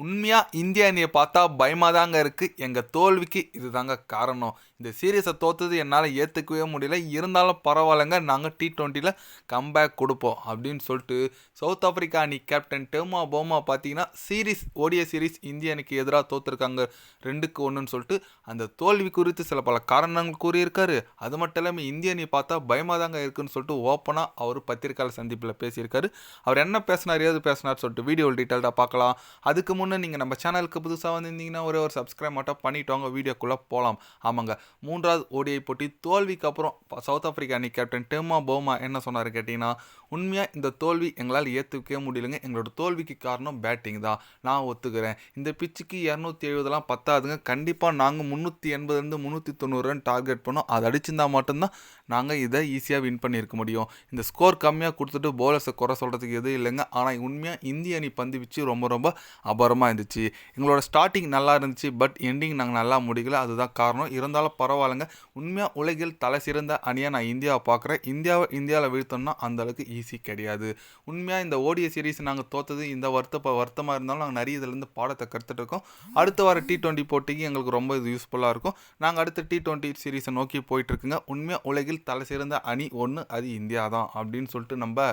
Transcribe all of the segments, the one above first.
உண்மையாக இந்திய அணியை பார்த்தா பயமாக தாங்க இருக்குது எங்கள் தோல்விக்கு இதுதாங்க காரணம். இந்த சீரியஸை தோத்தது என்னால் ஏற்றுக்கவே முடியல. இருந்தாலும் பரவாயில்லைங்க நாங்கள் டி ட்வெண்ட்டியில் கம்பேக் கொடுப்போம் அப்படின்னு சொல்லிட்டு சவுத் ஆஃப்ரிக்கா அணி கேப்டன் டெமா போமா பார்த்தீங்கன்னா சீரிஸ் ஓடிய சீரிஸ் இந்திய அணிக்கு எதிராக தோற்றுருக்காங்க ரெண்டுக்கு ஒன்றுன்னு சொல்லிட்டு அந்த தோல்வி குறித்து சில பல காரணங்கள் கூறியிருக்காரு. அது மட்டும் இல்லாமல் இந்திய அணி பார்த்தா பயமாக தாங்க இருக்குன்னு சொல்லிட்டு ஓப்பனாக அவர் பத்திரிக்கையாளர் சந்திப்பில் பேசியிருக்காரு. அவர் என்ன பேசினார் ஏது பேசினார் சொல்லிட்டு வீடியோ டீட்டெயில்டாக பார்க்கலாம். அதுக்கு முன்னே நீங்கள் நம்ம சேனலுக்கு புதுசாக வந்திருந்தீங்கன்னா ஒரே ஒரு சப்ஸ்கிரைப் மட்டும் பண்ணிட்டு வாங்க வீடியோக்குள்ளே போகலாம் ஆமாங்க. மூன்றாவது ஓடிஐ போட்டி தோல்விக்கு அப்புறம் சவுத் ஆஃப்ரிக்கா அணி கேப்டன் டெமா போமா என்ன சொன்னார் கேட்டிங்கன்னா உண்மையாக இந்த தோல்வி எங்களால் ஏற்றுக்கவே முடியலங்க. எங்களோட தோல்விக்கு காரணம் பேட்டிங் தான். நான் ஒத்துக்கிறேன். இந்த பிச்சுக்கு இரநூத்தி எழுபதெல்லாம் பத்தாதுங்க. கண்டிப்பாக நாங்கள் முந்நூற்றி எண்பதுலேருந்து முந்நூற்றி தொண்ணூறு ரன் டார்கெட் பண்ணோம். அது அடிச்சிருந்தா மட்டும்தான் நாங்கள் இதை ஈஸியாக வின் பண்ணியிருக்க முடியும். இந்த ஸ்கோர் கம்மியாக கொடுத்துட்டு பவுலர்ஸை குறை சொல்கிறதுக்கு எதுவும் இல்லைங்க. ஆனால் உண்மையாக இந்திய அணி பந்து வச்சு ரொம்ப ரொம்ப அபாரமாக இருந்துச்சு. எங்களோட ஸ்டார்டிங் நல்லா இருந்துச்சு. பட் எண்டிங் நாங்கள் நல்லா முடிக்கல. அதுதான் காரணம். இருந்தாலும் பரவாயில்லைங்க. உண்மையாக உலகில் தலை சிறந்த அணியாக நான் இந்தியாவை பார்க்குறேன். இந்தியாவை இந்தியாவில் வீழ்த்தோம்னா அந்த அளவுக்கு ஈஸி கிடையாது. உண்மையாக இந்த ஓடிய சீரீஸ் நாங்கள் தோத்தது இந்த வருத்த வருத்தமாக இருந்தாலும் நாங்கள் நிறைய இதுலேருந்து பாடத்தை கற்றுட்டு இருக்கோம் அடுத்த வார டி டுவெண்ட்டி போட்டிக்கு எங்களுக்கு ரொம்ப இது யூஸ்ஃபுல்லாக இருக்கும். நாங்கள் அடுத்த டி டுவெண்ட்டி சீரீஸை நோக்கி போயிட்டுருக்குங்க உண்மையாக உலகில் தலை சிறந்த அணி ஒன்று அது இந்தியா தான் அப்படின்னு சொல்லிட்டு நம்ம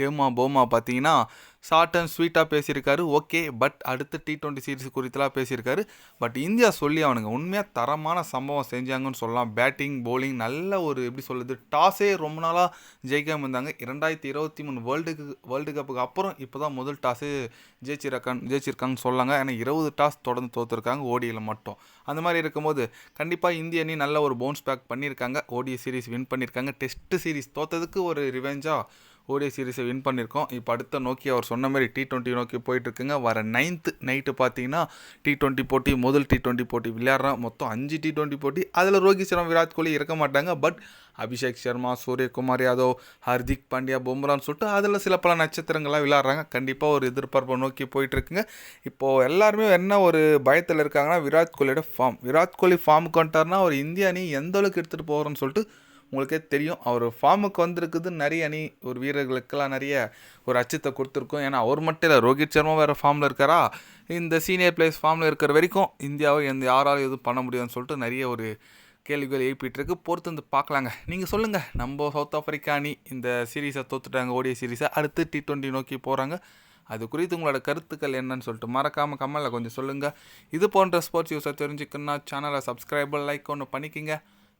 டேமா போமா பார்த்தீங்கன்னா ஷார்ட் அண்ட் ஸ்வீட்டாக பேசியிருக்காரு. ஓகே பட் அடுத்த டி டுவெண்ட்டி சீரிஸ் குறித்தெல்லாம் பேசியிருக்காரு. பட் இந்தியா சொல்லி அவனுங்க உண்மையாக தரமான சம்பவம் செஞ்சாங்கன்னு சொல்லலாம். பேட்டிங் போலிங் நல்ல ஒரு எப்படி சொல்லுது டாஸே ரொம்ப நாளாக ஜெயிக்காமல் இருந்தாங்க. இரண்டாயிரத்தி இருபத்தி மூணு வேர்ல்டுக்கு வேர்ல்டு கப்புக்கு அப்புறம் இப்போ தான் முதல் டாஸு ஜெயிச்சிருக்கான் ஜெயிச்சிருக்காங்கன்னு சொல்லாங்க. ஏன்னா இருபது டாஸ் தொடர்ந்து தோற்றுருக்காங்க ஓடியில் மட்டும். அந்த மாதிரி இருக்கும்போது கண்டிப்பாக இந்திய அணி நல்ல ஒரு பவுன்ஸ் பேக் பண்ணியிருக்காங்க. ஓடிய சீரிஸ் வின் பண்ணியிருக்காங்க. டெஸ்ட் சீரிஸ் தோற்றதுக்கு ஒரு ரிவெஞ்சாக ஓடிஐ சீரிஸை வின் பண்ணியிருக்கோம். இப்போ அடுத்த நோக்கி அவர் சொன்ன மாதிரி டி ட்வெண்ட்டி நோக்கி போயிட்டுருக்குங்க. வர நைன்த்து நைட்டு பார்த்தீங்கன்னா டி டுவெண்ட்டி போட்டி முதல் டி டுவெண்ட்டி போட்டி விளையாடுறான். மொத்தம் அஞ்சு டி டுவெண்ட்டி போட்டி. அதில் ரோஹித் சர்மா விராட் கோலி இருக்க மாட்டாங்க. பட் அபிஷேக் சர்மா சூரியகுமார் யாதவ் ஹர்திக் பாண்டியா பும்ரான்னு சொல்லிட்டு அதில் சில பல நட்சத்திரங்கள்லாம் விளையாடுறாங்க. கண்டிப்பாக ஒரு எதிர்பார்ப்பை நோக்கி போயிட்டுருக்குங்க. இப்போது எல்லாருமே என்ன ஒரு பயத்தில் இருக்காங்கன்னா விராட் கோலியோட ஃபார்ம் விராட் கோலி ஃபார்முக்கு வந்துட்டார்னா ஒரு இந்திய அணி எந்த அளவுக்கு எடுத்துகிட்டு போகிறோன்னு சொல்லிட்டு உங்களுக்கே தெரியும். அவர் ஃபார்முக்கு வந்திருக்குது நிறைய அணி ஒரு வீரர்களுக்கெல்லாம் நிறைய ஒரு அச்சத்தை கொடுத்துருக்கோம். ஏன்னா அவர் மட்டும் இல்லை ரோஹித் சர்மா வேறு ஃபார்மில் இருக்காரா? இந்த சீனியர் பிளேயர்ஸ் ஃபார்மில் இருக்கிற வரைக்கும் இந்தியாவை எந்த யாராலும் எதுவும் பண்ண முடியாதுன்னு சொல்லிட்டு நிறைய ஒரு கேள்விகள் எழுப்பிட்டுருக்கு. பொறுத்து வந்து பார்க்கலாங்க. நீங்கள் சொல்லுங்கள் நம்ம சவுத் ஆஃப்ரிக்கா அணி இந்த சீரீஸை தோத்துட்டாங்க. ஓடிய சீரீஸை அடுத்து டி டுவெண்ட்டி நோக்கி போகிறாங்க அது குறித்து உங்களோட கருத்துக்கள் என்னன்னு சொல்லிட்டு மறக்காமல் கம்மலில் கொஞ்சம் சொல்லுங்கள் இது போன்ற ஸ்போர்ட்ஸ் யூஸை தெரிஞ்சுக்கணுன்னா சேனலை சப்ஸ்கிரைபர் லைக் ஒன்று பண்ணிக்கிங்க.